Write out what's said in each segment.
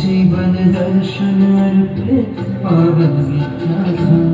जीवन दर्शन अर्पित पावन विद्याधाम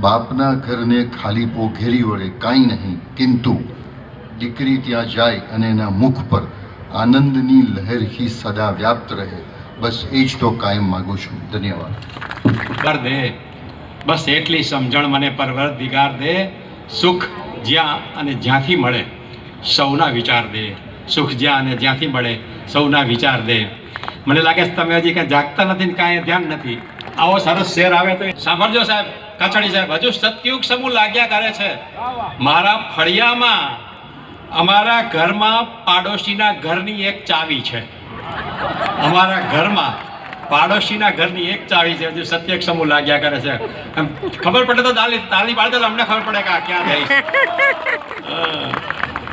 બાપના ઘરને ખાલી પો ઘેરી વળે કાંઈ નહીં, કિંતુ દીકરી ત્યાં જાય અને એના મુખ પર આનંદની લહેર હી સદા વ્યાપ્ત રહે. બસ એ જ તો કાયમ માગું છું. ધન્યવાદ. કર દે. બસ એટલી સમજણ મને પરવર દિગાર દે. સુખ જ્યાં અને જ્યાંથી મળે, સૌના વિચાર દે. સુખ જ્યાં અને જ્યાંથી મળે, સૌના વિચાર દે. મને લાગે છે તમે હજી કાંઈ જાગતા નથી ને કાંઈ ધ્યાન નથી. આવો સરસ શેર આવે તો સાંભળજો સાહેબ. કાછડી સાહેબ, હજુ સતયુગ સમૂહ લાગ્યા કરે છે. મારા ફળિયામાં અમારા ઘરમાં પાડોશીના ઘરની એક ચાવી છે. અમારા ઘરમાં પાડોશીના ઘરની એક ચાવી છે. હજુ સત્યક સમૂહ લાગ્યા કરે છે. ખબર પડે તો તાલી તાલી પાડે તો અમને ખબર પડે કે આ ક્યાં જાય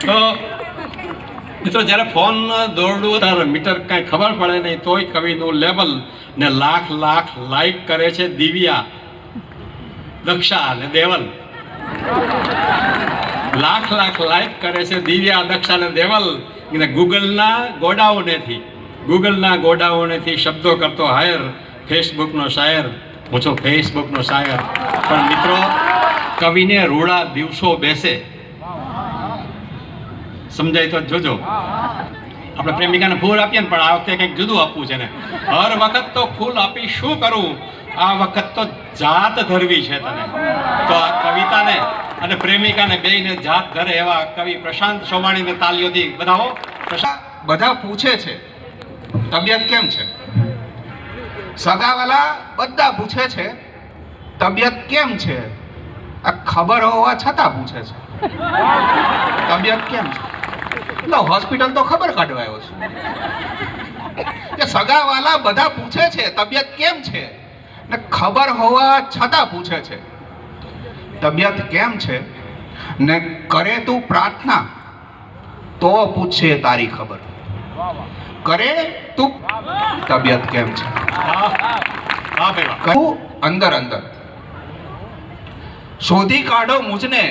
તો મિત્રો, જ્યારે ફોન દોરડું ત્યારે મીટર કાંઈ ખબર પડે નહીં, તોય કવિનું લેવલ ને લાખ લાખ લાઈક કરે છે દિવ્યા. દક્ષા અને દેવલ. લાખ લાખ લાઈક કરે છે દિવ્યા દક્ષા અને દેવલ. અને ગૂગલના ગોડાઓનેથી ગૂગલના ગોડાઓનેથી શબ્દો કરતો હાયર, ફેસબુકનો શાયર. હું છું ફેસબુકનો શાયર. પણ મિત્રો, કવિને રૂડા દિવસો બેસે. સમજાય તો જોજો. આપણે પ્રેમિકાને ફૂલ આપીએ ને, પણ આ વખતે કંઈક જુદું આપવું છે ને. હર વખત તો ફૂલ આપી શું કરું? આ વખત તો જાત ધરવી છે તને. તો આ કવિતાને અને પ્રેમિકાને બેયને જાત ધરે એવા કવિ પ્રશાંત સોમાણીને તાલીઓથી પ્રશાંત બધા પૂછે છે, તબિયત કેમ છે? સગાવાલા બધા પૂછે છે, તબિયત કેમ છે? આ ખબર હોવા છતાં પૂછે છે. તબિયત કેમ છે? એટલે હોસ્પિટલ તો ખબર કાઢવા આવ્યો છું. કે સગાવાલા બધા પૂછે છે, તબિયત કેમ છે? ને ખબર હોવા છતાં પૂછે છે, તબિયત કેમ છે? ને કરે તું પ્રાર્થના, તો પૂછે તારી ખબર. કરે તું તબિયત કેમ છે. કહું અંદર અંદર. શોધી કાઢો મુજને,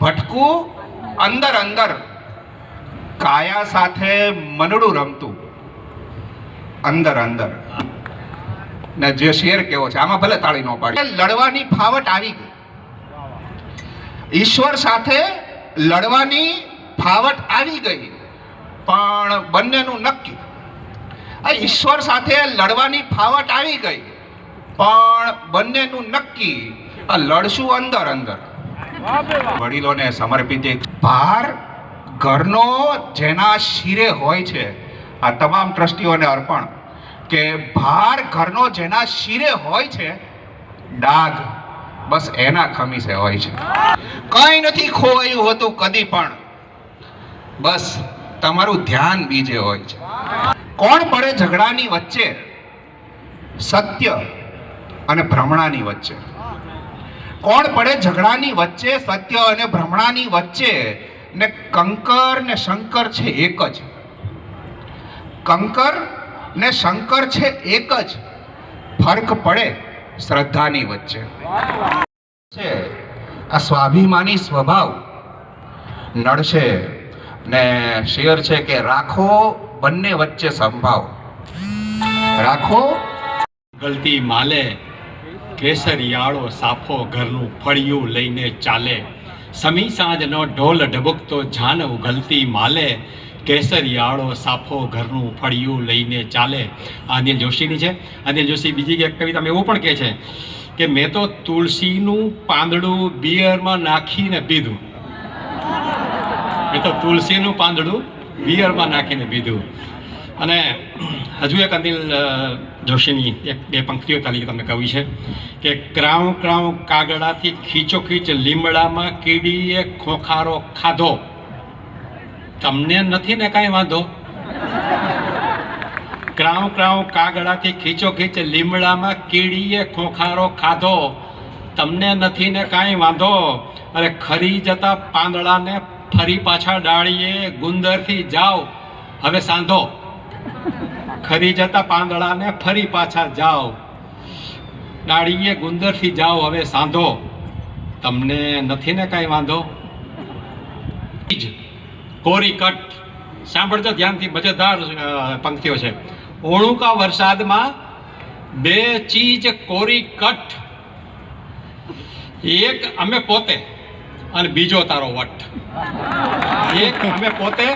ભટકું અંદર અંદર. કાયા સાથે મનડું રમતું, અંદર અંદર. ને જે શેર કેવો છે, આમાં ભલે તાળી ન પાડી. લડવાની ફાવટ આવી ગઈ. ઈશ્વર સાથે લડવાની ફાવટ આવી ગઈ. પણ બંનેનું નક્કી. આ ઈશ્વર સાથે લડવાની ફાવટ આવી ગઈ. પણ બંનેનું નક્કી. આ લડશું અંદર અંદર. વડીલોને સમર્પિત એક ભાર ઘરનો, જેના શિરે હોય છે, આ તમામ ટ્રસ્ટીઓને અર્પણ. કે ભાર ઘરનો જેના શિરે હોય છે, ડાઘ, બસ એના ખમીસે હોય છે. કંઈ નથી ખોવાયું હોતું કદી પણ. બસ તમારું ધ્યાન બીજે હોય છે. કોણ પડે ઝઘડાની વચ્ચે? સત્ય અને ભ્રમણાની વચ્ચે. કોણ પડે ઝઘડાની વચ્ચે, સત્ય અને ભ્રમણાની વચ્ચે ને કંકર ને શંકર છે એક જ. કંકર ને શંકર છે એક જ. ફરક પડે શ્રદ્ધાની વચ્ચે. આ સ્વાભિમાની સ્વભાવ. નડશે ને શેર છે કે રાખો બંને વચ્ચે સંભાવ. રાખો. ગલતી માલે, કેસરિયાળો સાફો ઘરનું ફળિયું લઈને ચાલે. સમી સાંજનો ઢોલ ઢબકતો જાન ઉગલતી માલે કેસરિયાળો સાફો ઘરનું ફળિયું લઈને ચાલે. આ અનિલ જોશીની છે. અનિલ જોશી, બીજી એક કવિતામાં એવું પણ કહે છે કે મેં તો તુલસીનું પાંદડું બિયરમાં નાખીને પીધું. મેં તો તુલસીનું પાંદડું બિયરમાં નાખીને પીધું. અને હજુ એક અનિલ જોશીની એક બે પંક્તિઓ તાલી તમને કવિ છે કે ક્રાઉ ક્રાઉ કાગડાથી ખીચો ખીચ લીમડામાં કીડીએ ખોખારો ખાધો. તમને નથી ને કાંઈ વાંધો? ક્રાઉ ક્રાઉ કાગડાથી ખીચો ખીચ લીમડામાં કીડીએ ખોખારો ખાધો. તમને નથી ને કાંઈ વાંધો? અરે ખરી જતા પાંદડાને ફરી પાછા ડાળીએ ગુંદરથી જાઓ. હવે સાંધો. ખરી જતા પાંદડાને ફરી પાછા જાઓ. ડાળીએ ગુંદરથી જાઓ હવે સાંધો. તમને નથી ને કાંઈ વાંધો? બીજ, કોરી કટ. સાંભળજો ધ્યાનથી, મજેદાર પંક્તિઓ છે. ઓણુકા વરસાદમાં બે ચીજ કોરી કટ. એક અમે પોતે અને બીજો તારો વટ. એક અમે પોતે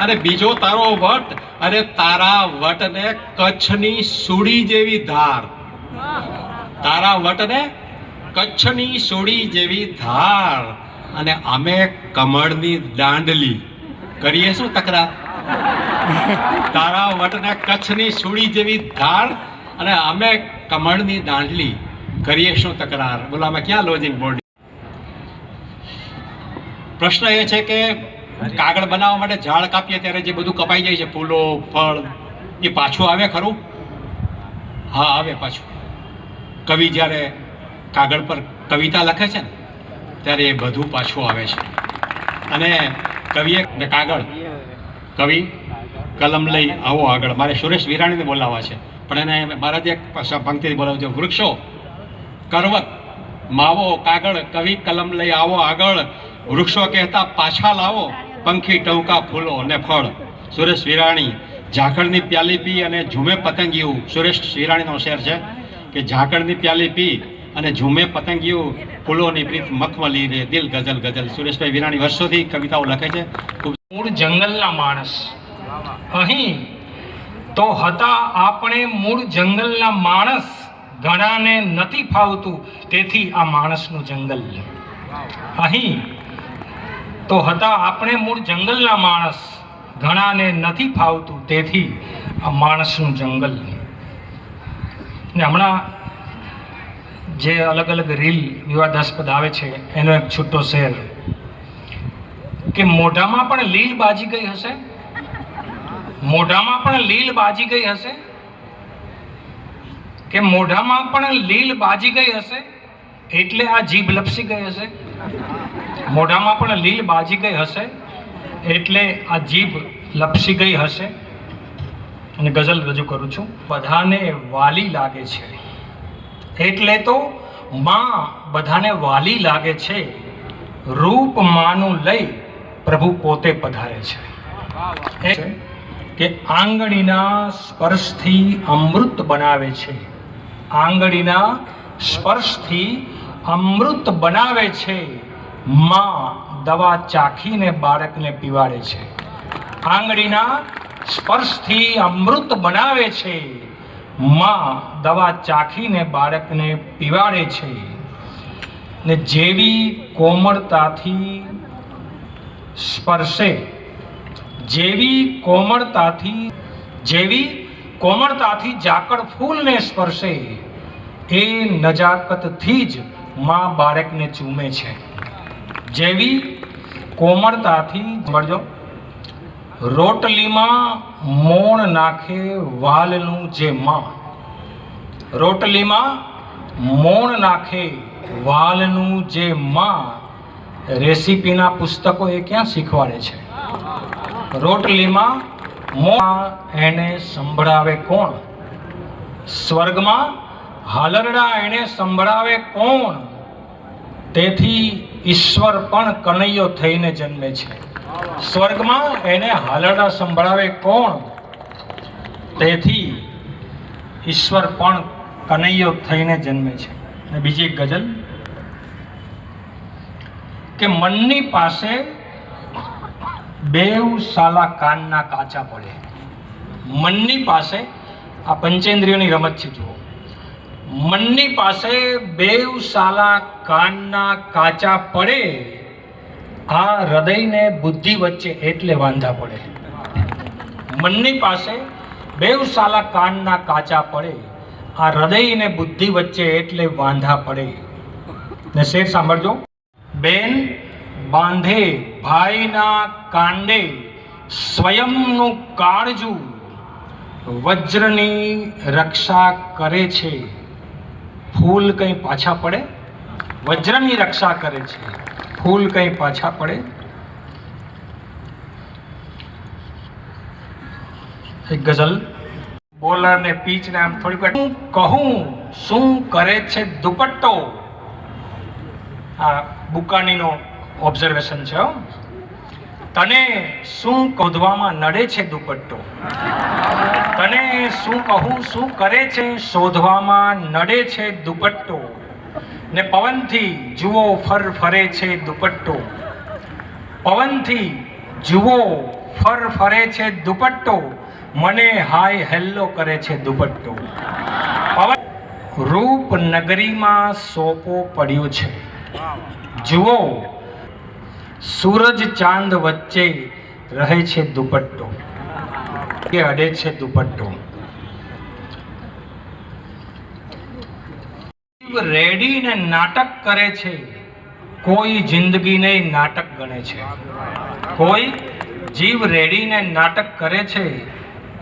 અને બીજો તારો વટ અને તારા વટને કચ્છની સુડી જેવી ધાર. તારા વટને કચ્છની સુડી જેવી ધાર. અને અમે કમળની દાંડલી. કરીએ શું તકરાર? તારા વટને કચ્છની સુડી જેવી ધાર અને અમે કમળની દાંડલી. કરીએ શું તકરાર? બોલો અમે ક્યાં લોજિંગ બોર્ડ પ્રશ્ન એ છે કે કાગળ બનાવવા માટે ઝાડ કાપીએ ત્યારે જે બધું કપાઈ જાય છે ફૂલો ફળ એ પાછું આવે ખરું? હા આવે પાછું. કવિ જ્યારે કાગળ પર કવિતા લખે છે ને ત્યારે એ બધું પાછું આવે છે. અને કવિએ ને કાગળ. કવિ, કલમ લઈ આવો આગળ. મારે સુરેશ વિરાણીને બોલાવવા છે. પણ એને મારા જે એક પંક્તિ બોલાવું છે વૃક્ષો, કરવત, માવો, કાગળ, કવિ, કલમ લઈ આવો આગળ. વૃક્ષો કહેતા પાછા લાવો. પંખી ટવકા ફૂલો અને ફળ. સુરેશ વિરાણી, ઝાકળની પ્યાલી પી અને ઝૂમે પતંગિયું. સુરેશ વિરાણીનો શેર છે કે ઝાકળની પ્યાલી પી અને ઝૂમે પતંગિયું ફૂલોની પ્રીત મખમલી રે દિલ ગઝલ ગઝલ. સુરેશભાઈ વિરાણી વર્ષોથી કવિતાઓ લખે છે. મૂળ જંગલના માણસ. અહીં તો હતા આપણે મૂળ જંગલના માણસ. ઘણાને નથી ફાવતું, તેથી આ માણસનું જંગલ. અહીં તો હતા આપણે મૂળ જંગલના માણસ. ઘણાને નથી ફાવતું, તેથી આ માણસનું જંગલ. ને હમણાં જે અલગ અલગ રીલ વિવાદાસ્પદ આવે છે, એનો એક છૂટો શેર. કે મોઢામાં પણ લીલ બાજી ગઈ હશે? મોઢામાં પણ લીલ બાજી ગઈ હશે? કે મોઢામાં પણ લીલ બાજી ગઈ હશે? એટલે આ જીભ લપસી ગઈ હશે? મોઢામાં પણ લીલ બાજી ગઈ હશે? એટલે આ જીભ લપસી ગઈ હશે? અને ગઝલ રજૂ કરું છું. બધાને વાલી લાગે છે. એટલે તો માં બધાને વાલી લાગે છે. રૂપ માનું લઈ પ્રભુ પોતે પધારે છે. કે આંગળીના સ્પર્શથી અમૃત બનાવે છે. આંગળીના સ્પર્શથી અમૃત બનાવે છે. માં દવા ચાખીને બાળકને પીવાડે છે. આંગળીના સ્પર્શથી અમૃત બનાવે છે. માં દવા ચાખીને બાળકને પીવાડે છે ને જેવી કોમળતાથી સ્પર્શે, જેવી કોમળતાથી જેવી કોમળતાથી ઝાકળ ફૂલને સ્પર્શે, એ નજાકતથી જ માં બાળકને ચૂમે છે. જેવી કોમળતાથી મળજો રોટલીમાં મોણ નાખે વાલનું જે માં રોટલીમાં મોણ નાખે વાલનું જે માં રેસીપીના પુસ્તકો એ ક્યાં શીખવાડે છે? રોટલીમાં મોણ એને સંભળાવે કોણ? સ્વર્ગમાં હાલરડા એને સંભળાવે કોણ? તેથી ઈશ્વર પણ કનૈયો થઈને જન્મે છે. સ્વર્ગમાં એને હાલરડા સંભળાવે કોણ? તેથી ઈશ્વર પણ કનૈયો થઈને જન્મે છે. અને બીજી એક ગઝલ. કે મનની પાસે બેવ સાલા કાનના કાચા પડે. મનની પાસે, આ પંચેન્દ્રિયોની રમત છે, જુઓ. મનની પાસે બેવ સાલા કાનના કાચા પડે. આ હૃદયને બુદ્ધિ વચ્ચે એટલે વાંધા પડે. મનની પાસે બેવ સાલા કાનના કાચા પડે. આ હૃદય ને બુદ્ધિ વચ્ચે એટલે વાંધા પડે. ને શેર સાંભળજો. બેન બાંધે ભાઈના કાંડે સ્વયંનું કાળજું વજ્રની રક્ષા કરે છે. ફૂલ કંઈ પાછા પડે? વજ્રની રક્ષા કરે છે. ફૂલ કંઈ પાછા પડે? એક ગઝલ, બોલર ને પીચ ને આમ થોડીક હું કહું, શું કરે છે દુપટ્ટો? આ બુકાનીનો ઓબ્ઝર્વેશન છે. તને શું કોધવામાં નડે છે દુપટ્ટો? તને શું કહું, શું કરે છે, શોધવામાં નડે છે દુપટ્ટો? ને પવનથી જુઓ ફર ફરે છે દુપટ્ટો. પવનથી જુઓ ફર ફરે છે દુપટ્ટો. મને હાય હેલ્લો કરે છે દુપટ્ટો. પવન રૂપ નગરીમાં સોપો પડ્યો છે. જુઓ, સૂરજ ચાંદ વચ્ચે રહે છે દુપટ્ટો. કે અડે છે દુપટ્ટો. રેડીને નાટક કરે છે. કોઈ જિંદગીને નાટક ગણે છે. કોઈ જીવ રેડીને નાટક કરે છે.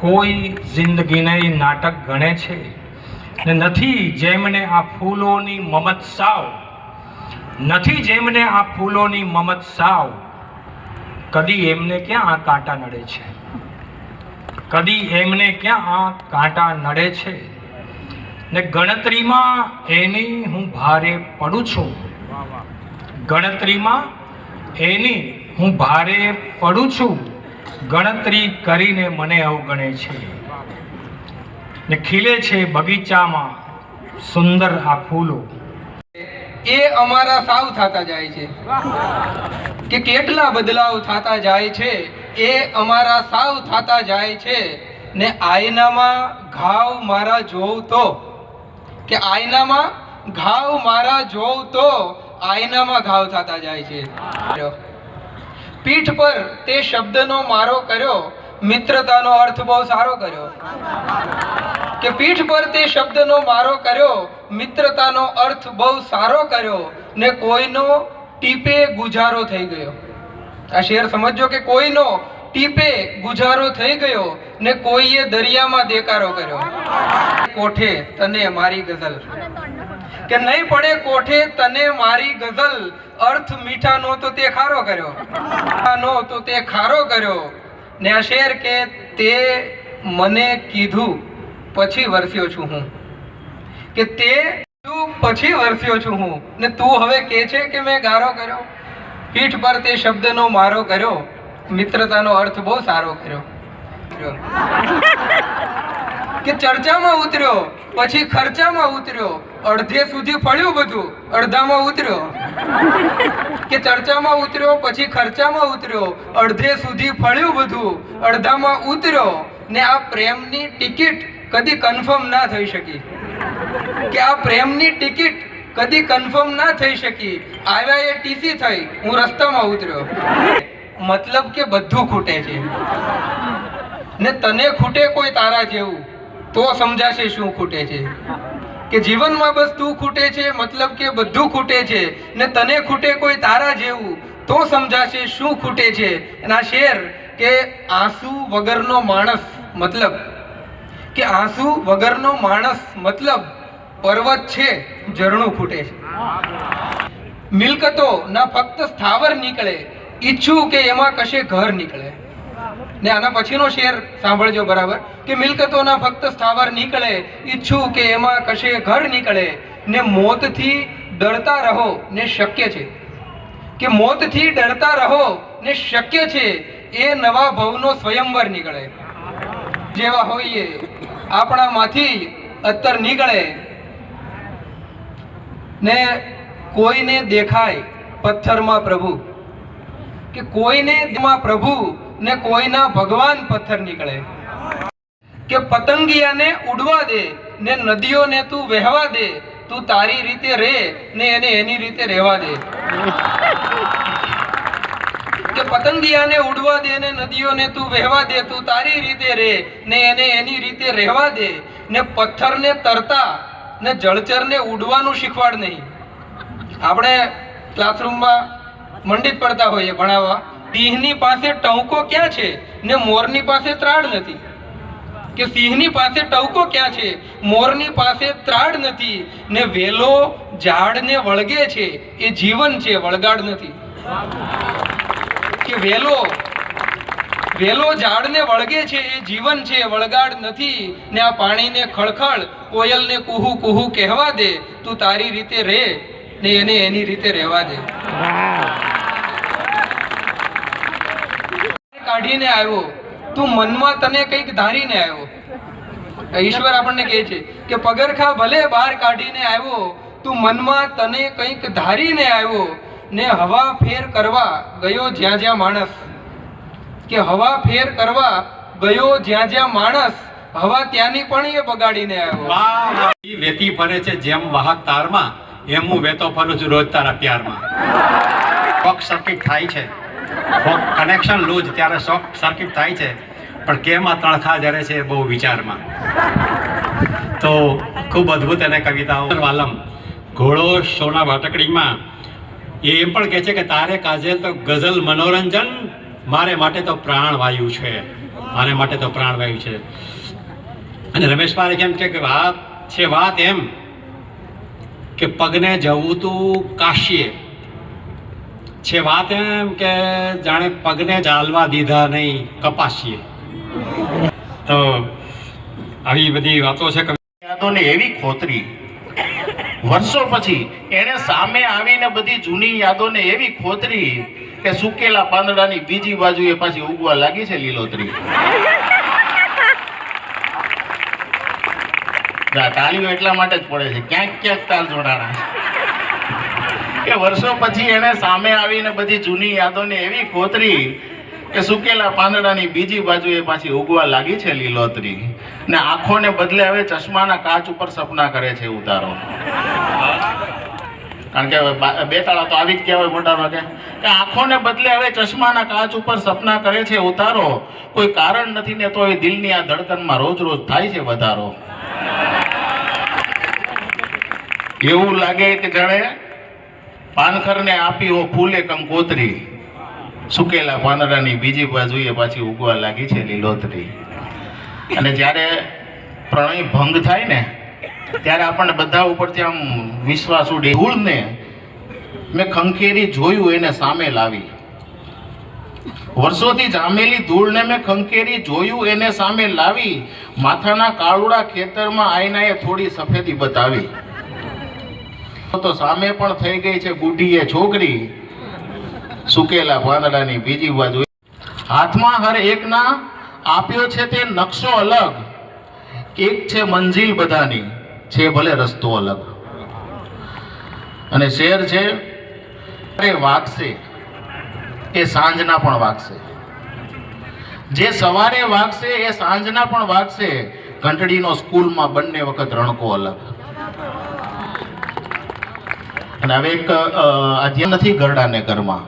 કોઈ જિંદગીને નાટક ગણે છે. ને નથી જેમને આ ફૂલોની મમત સાવ, નથી જેમને આ ફૂલોની મમત સાવ, કદી એમને ક્યાં આ કાંટા નડે છે? કદી એમને ક્યાં આ કાંટા નડે છે? ને ગણતરીમાં એની હું ભારે પડું છું. ગણતરીમાં એની હું ભારે પડું છું. ગણતરી કરીને મને અવગણે છે. ને ખીલે છે બગીચામાં સુંદર આ ફૂલો. એ અમારા સાવ થતા જાય છે. કે કેટલા બદલાવ થતા જાય છે એ અમારા સાવ થતા જાય છે. ને આયનામાં ઘાવ મારા જોઉં તો. કે આયનામાં ઘાવ મારા જોઉં તો આયનામાં ઘાવ થતા જાય છે. પીઠ પર તે શબ્દનો મારો કર્યો, મિત્રતાનો અર્થ બહુ સારો કર્યો. કે પીઠ પર તે શબ્દનો મારો કર્યો, મિત્રતાનો અર્થ બહુ સારો કર્યો, ને કોઈનો ટીપે ગુજારો થઈ ગયો. આ શેર સમજો કે કોઈનો ટીપે ગુજારો થઈ ગયો ને કોઈએ દરિયામાં દેકારો કર્યો. કોઠે તને મારી ગઝલ. કે નહીં પડે કોઠે તને મારી ગઝલ. અર્થ મીઠા નો તો તે ખારો કર્યો. મીઠાનો તો તે ખારો કર્યો. ને આ શેર કે તે મને કીધું, પછી વરસ્યો છું હું. કે તે તું પછી વરસ્યો છું હું. ને તું હવે કે છે કે મેં ગારો કર્યો? પીઠ પર તે શબ્દનો મારો કર્યો. મિત્રતાનો અર્થ બહુ સારો કર્યો. કે ચર્ચામાં ઉતર્યો પછી ખર્ચામાં ઉતર્યો અડધે સુધી ફળ્યું બધું અડધામાં ઉતર્યો. કે ચર્ચામાં ઉતર્યો પછી ખર્ચામાં ઉતર્યો અડધે સુધી ફળ્યું બધું અડધામાં ઉતર્યો ને આ પ્રેમની ટિકિટ કદી કન્ફર્મ ના થઈ શકી. કે આ પ્રેમની ટિકિટ કદી કન્ફર્મ ના થઈ શકી. આવ્યા એ ટીસી થઈ હું રસ્તામાં ઉતર્યો. મતલબ કે બધું ખૂટે છે. ને તને ખૂટે કોઈ તારા જેવું, તો સમજાશે શું ખૂટે છે. કે જીવનમાં બસ તું ખૂટે છે, મતલબ કે બધું ખૂટે છે, ને તને ખૂટે કોઈ તારા જેવું, તો સમજાશે શું ખૂટે છે. આ શેર કે આંસુ વગરનો માણસ, મતલબ કે આંસુ વગરનો માણસ, મતલબ પર્વત છે, ઝરણું ખૂટે છે. મિલકતો ના ફક્ત સ્થાવર નીકળે ઈચ્છું કે એમાં કશે ઘર નીકળે. ને આના પછીનો શેર સાંભળજો બરાબર. કે મિલકતોના ફક્ત સ્થાવર નીકળે, ઈચ્છું કે એમાં કશે ઘર નીકળે. ને મોતથી ડરતા રહો ને શક્ય છે. કે મોતથી ડરતા રહો ને શક્ય છે, એ નવા ભવનો સ્વયંવર નીકળે. જેવા હોઈએ, આપણામાંથી અત્તર નીકળે. ને કોઈને દેખાય પથ્થરમાં પ્રભુ. કે કોઈને પ્રભુ ને કોઈના ભગવાન પથ્થર નીકળે. કે પતંગિયાને ઉડવા દે ને નદીઓને તું વહેવા દે, તું તારી રીતે રે ને એને એની રીતે રહેવા દે. કે પતંગિયાને ઉડવા દે ને નદીઓને તું વહેવા દે, તું તારી રીતે રે ને એને એની રીતે રહેવા દે. ને પથ્થરને તરતા ને જળચરને ઉડવાનું શીખવાડ નહીં. આપણે ક્લાસરૂમમાં મંડિત પડતા હોઈએ ભણાવવા. સિંહની પાસે ટહુકો ક્યાં છે ને મોરની પાસે ત્રાડ નથી? કે સિંહની પાસે ટહુકો ક્યાં છે? મોરની પાસે ત્રાડ નથી ને વેલો ઝાડને વળગે છે. એ જીવન છે, વળગાડ નથી. કે વેલો વેલો ઝાડને વળગે છે, એ જીવન છે, વળગાડ નથી ને આ પાણીને ખળખળ, કોયલને કુહુ કુહુ કહેવા દે. તું તારી રીતે રે ને એને એની રીતે રહેવા દે. કાઢીને આવ્યો. તું મનમાં તને કંઈક ધારીને આવ્યો. ઈશ્વર આપણને કહે છે કે પગરખા ભલે બહાર કાઢીને આવ્યો, તું મનમાં તને કંઈક ધારીને આવ્યો ને હવા ફેર કરવા ગયો જ્યાં જ્યાં માણસ. કે હવા ફેર કરવા ગયો જ્યાં જ્યાં માણસ, હવા ત્યાંની પણ એ બગાડીને આવ્યો. વેતી ફરે છે જેમ વાહક તારમાં, એમ હું વેતો ફરું છું રોજ તારા પ્યારમાં. પક્ષ સર્કિટ થાય છે. કનેક્શન લૂજ ત્યારે શોર્ટ સર્કિટ થાય છે. પણ કેમ તણખા જરે છે બહુ વિચારમાં. તો ખૂબ અદ્ભુત એને કવિતાઓ. વાલમ, ઘોડો સોના વાટકડીમાં એ એમ પણ કહે છે કે તારે કાજે તો ગઝલ મનોરંજન, મારે માટે તો પ્રાણવાયુ છે. મારે માટે તો પ્રાણવાયુ છે. અને રમેશ પારેખ એમ કે વાત છે વાત એમ કે પગને જવું તું કાશીએ. છે વાત એમ કે જાણે પગને ચાલવા દીધા નહીં, કપાસીએ. તો આવી બધી વાતો છે એવી ખોતરી. વર્ષો પછી એણે સામે આવીને બધી જૂની યાદોને એવી ખોતરી કે સુકેલા પાંદડાની બીજી બાજુ એ પાછી ઉગવા લાગી છે લીલોતરી. તાલીઓ એટલા માટે જ પડે છે. ક્યાંક ક્યાંક તાલ જોડાણા. કે વર્ષો પછી એણે સામે આવીને બધી જૂની યાદોને એવી ખોતરી કે સુકેલા પાંદડાની બીજી બાજુએ પાછી ઉગવા લાગી છે લીલોતરી. ને આંખોને બદલે હવે ચશ્માના કાચ ઉપર સપના કરે છે ઉતારો. કારણ કે હવે બે બેતાળા તો આવી જ કહેવાય મોટા ભાગે કે આંખોને બદલે હવે ચશ્માના કાચ ઉપર સપના કરે છે ઉતારો. કોઈ કારણ નથી ને તો એ દિલની આ ધડકનમાં રોજ રોજ થાય છે વધારો. એવું લાગે કે જાણે પાનખરને આપી હો ફૂલે કંકોત્રી સુકેલા પાંદડાની બીજી બાજુએ પાછી ઉગવા લાગી છે લીલોતરી. અને જ્યારે પ્રણય ભંગ થાય ને, ત્યારે આપણને બધા ઉપરથી આમ વિશ્વાસ ઉડે. ધૂળને મેં ખંખેરી જોયું, એને સામે લાવી. વર્ષોથી જામેલી ધૂળને મેં ખંખેરી જોયું, એને સામે લાવી. માથાના કાળુડા ખેતરમાં આઈનાએ થોડી સફેદી બતાવી. તો સામે પણ થઈ ગઈ છે બુઢીએ છોકરી. સુકેલા પાંદડાની બીજી બાજુ. હાથમાં હર એકના આપ્યો છે તે નકશો અલગ. એક છે મંજિલ બધાની, છે ભલે રસ્તો અલગ. અને શેર છે, એ વાગશે. એ સાંજના પણ વાગશે. જે સવારે વાગશે, એ સાંજના પણ વાગશે. ઘંટડીનો સ્કૂલમાં બંને વખત રણકો અલગ. અને હવે એક આજે નથી ગરડાને ઘરમાં.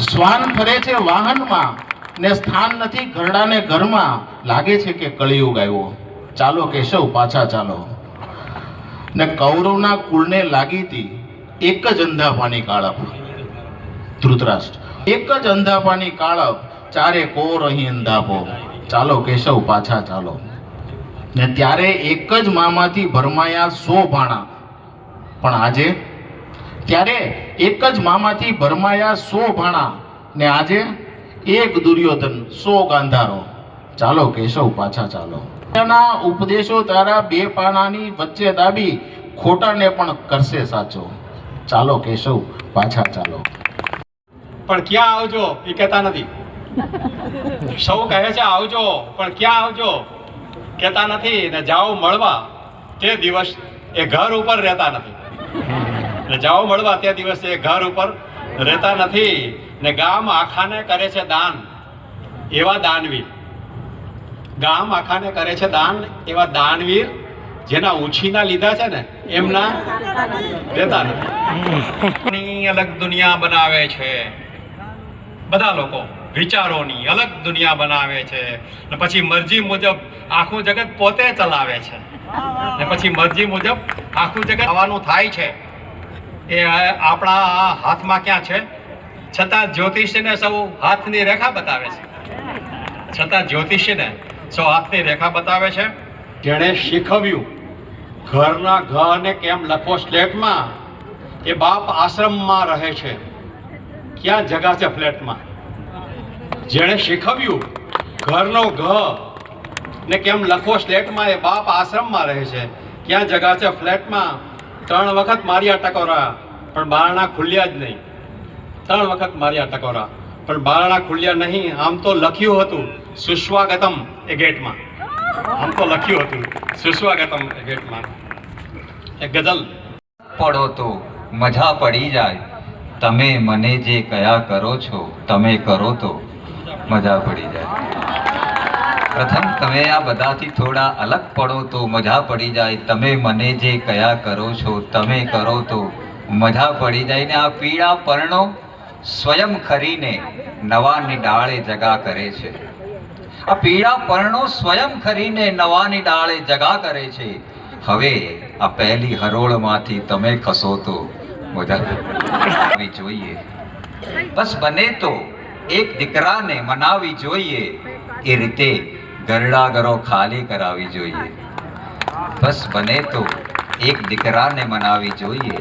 શ્વાન ફરે છે વાહનમાં ને સ્થાન નથી ઘરડાને ઘરમાં. લાગે છે કે કળિયુગ આવ્યો. ચાલો કેશવ પાછા ચાલો. ને કૌરવના કુળને લાગી હતી એક જ અંધાપાની કાળપ. ધૃતરાષ્ટ્ર. એક જ અંધાપાની કાળપ, ચારે કોર અહીં અંધાપો. ચાલો કેશવ પાછા ચાલો. ને ત્યારે એક જ મામાથી ભરમાયા સો ભાણા. પણ આજે ત્યારે એક જ મામાથી ભરમાયા સો ભાણા ને આજે એક દુર્યોધન સો ગાંધારો. ચાલો કેશવ, પાછા ચાલો. એના ઉપદેશો તારા બે પાનાની વચ્ચે દાબી ખોટાને પણ કરશે સાચો. ચાલો કેશવ, પાછા ચાલો. પણ ક્યાં આવજો એ કહેતા નથી. સૌ કહે છે આવજો, પણ ક્યાં આવજો? કહેતા નથી ને જાઓ મળવા. તે દિવસ એ ઘર ઉપર રહેતા નથી. ને જાઓ મળવા તે દિવસે ઘર ઉપર રહેતા નથી ને ગામ આખાને કરે છે દાન. એવા દાનવીર. ગામ આખાને કરે છે દાન, એવા દાનવીર જેના ઉછીના લીધા છે ને, એમના રહેતા નથી. અલગ દુનિયા બનાવે છે. બધા લોકો વિચારોની અલગ દુનિયા બનાવે છે. પછી મરજી મુજબ આખું જગત પોતે ચલાવે છે. ને પછી મરજી મુજબ આખું જગત આવવાનું થાય છે. એ આપણા હાથમાં ક્યાં છે? છતાં જ્યોતિષને સૌ હાથની રેખા બતાવે છે. છતાં જ્યોતિષને સૌ હાથની રેખા બતાવે છે. જેણે શીખવ્યું, ઘરના ઘરને કેમ લખવો સ્લેટમાં? એ બાપ આશ્રમમાં રહે છે. ક્યાં જગા છે ફ્લેટમાં? જેણે શીખવ્યું, ઘરનો ઘ ને કેમ લખો સ્લેટમાં એ બાપ આશ્રમમાં રહે છે? ક્યાં જગા છે ફ્લેટમાં? ત્રણ વખત માર્યા ટકોરા, પણ બારણા ખુલ્યા જ નહીં. ત્રણ વખત માર્યા ટકોરા, પણ બારણા ખુલ્યા નહીં. આમ તો લખ્યું હતું, સુસ્વાગતમ એ ગેટમાં. આમ તો લખ્યું હતું, સુસ્વાગતમ એ ગેટમાં. એ ગઝલ. પડો તો મજા પડી જાય. તમે મને જે કયા કરો છો, તમે કરો તો મજા પડી જાય. પ્રથમ તમે આ બધાથી થોડા અલગ પડો તો મજા પડી જાય. તમે મને જે કયા કરો છો, તમે કરો તો મજા પડી જાય ને આ પીળા પર્ણો સ્વયં ખરીને નવાની ડાળે જગા કરે છે. આ પીળા પર્ણો સ્વયં ખરીને નવાની ડાળે જગા કરે છે. હવે આ પહેલી હરોળમાંથી તમે ખસો તો મજા આવી જોઈએ. બસ બને તો એક દીકરાને મનાવી જોઈએ એ રીતે ગરડાગરો ખાલી કરાવી જોઈએ. બસ બને તો એક દીકરાને મનાવી જોઈએ.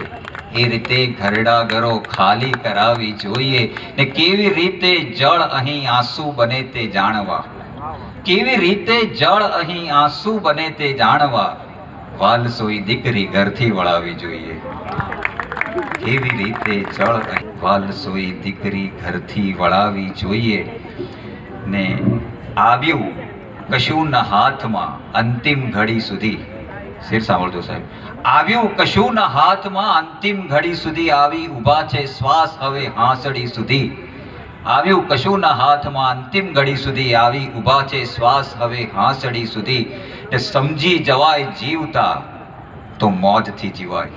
એ રીતે ઘરડાગરો ખાલી કરાવી જોઈએ ને કેવી રીતે જળ અહીં આંસુ બને તે જાણવા. કેવી રીતે જળ અહીં આંસુ બને તે જાણવા. વાલસોઈ દીકરી ઘરથી વળાવી જોઈએ. કેવી રીતે જળ વાલસોઈ દીકરી ઘરથી વળાવી જોઈએ ને આવ્યું કશુંના હાથમાં અંતિમ ઘડી સુધી, શેર સાંભળજો સાહેબ, આવ્યું કશુંના હાથમાં અંતિમ ઘડી સુધી આવી, ઊભા છે શ્વાસ હવે હાંસડી સુધી. આવ્યું કશુંના હાથમાં અંતિમ ઘડી સુધી આવી, ઊભા છે શ્વાસ હવે હાંસડી સુધી. ને સમજી જવાય જીવતા, તો મોજથી જીવાય.